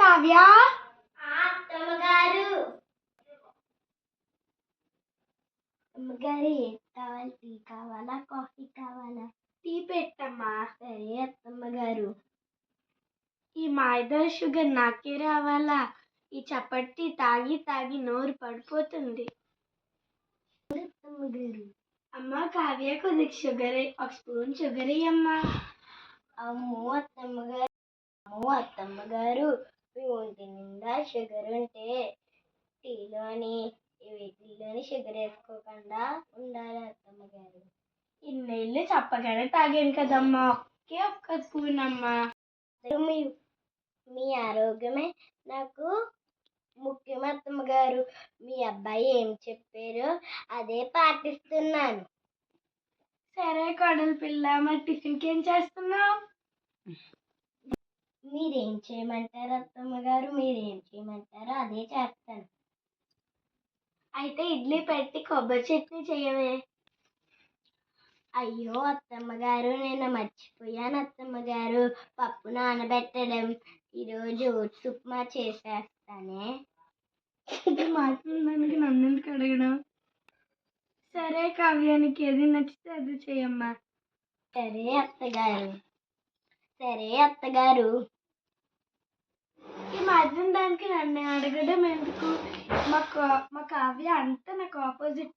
కావ్య? అమ్మగారు ఏం కావాలి? టీ కావాలా? కాఫీ కావాలా? టీ పెట్టమ్మా. సరే అత్తమ్మగారు ఈ మైదా షుగర్ నాకే రావాలా? ఈ చప్పటి తాగి తాగి నోరు పడిపోతుంది. అత్తమ్మగారు అమ్మ కావ్య కొద్దిగా షుగర్ ఒక స్పూన్ షుగర్ అమ్మా అమ్మో అత్తమ్మగారు అమ్మో అత్తమ్మగారు ఒంటి నిండా షుగర్ ఉంటే టీలోని వీటిల్లోని షుగర్ వేసుకోకుండా ఉండాలి అత్తమ్మగారు ఇన్నేళ్ళు చప్పగానే తాగాను కదమ్మా. ఒకే ఒక్క స్పూన్ అమ్మా. మీ మీ ఆరోగ్యమే నాకు ముఖ్యం అత్తమ్మగారు మీ అబ్బాయి ఏం చెప్పారో అదే పాటిస్తున్నాను. సరే కొడలు పిల్ల మరి టిఫిన్కి ఏం చేస్తున్నావు? మీరేం చేయమంటారు అత్తమ్మగారు మీరేం చేయమంటారో అదే చేస్తాను. అయితే ఇడ్లీ పెట్టి కొబ్బరి చట్నీ చేయవే. అయ్యో అత్తమ్మగారు నేను మర్చిపోయాను అత్తమ్మగారు పప్పు నానబెట్టడం. ఈరోజు ఓట్స్ ఉప్మా చేసేస్తానే. ఇది మాట్లాడడానికి నన్ను ఎందుకు అడగడం సరే కావ్యానికి ఏది నచ్చితే అది చేయమ్మా. సరే అత్తగారు. సరే అత్తగారు. మాత్రం దానికి నన్ను అడగడం ఎందుకు? మా మాకు మా కావ్య అంతా నాకు ఆపోజిట్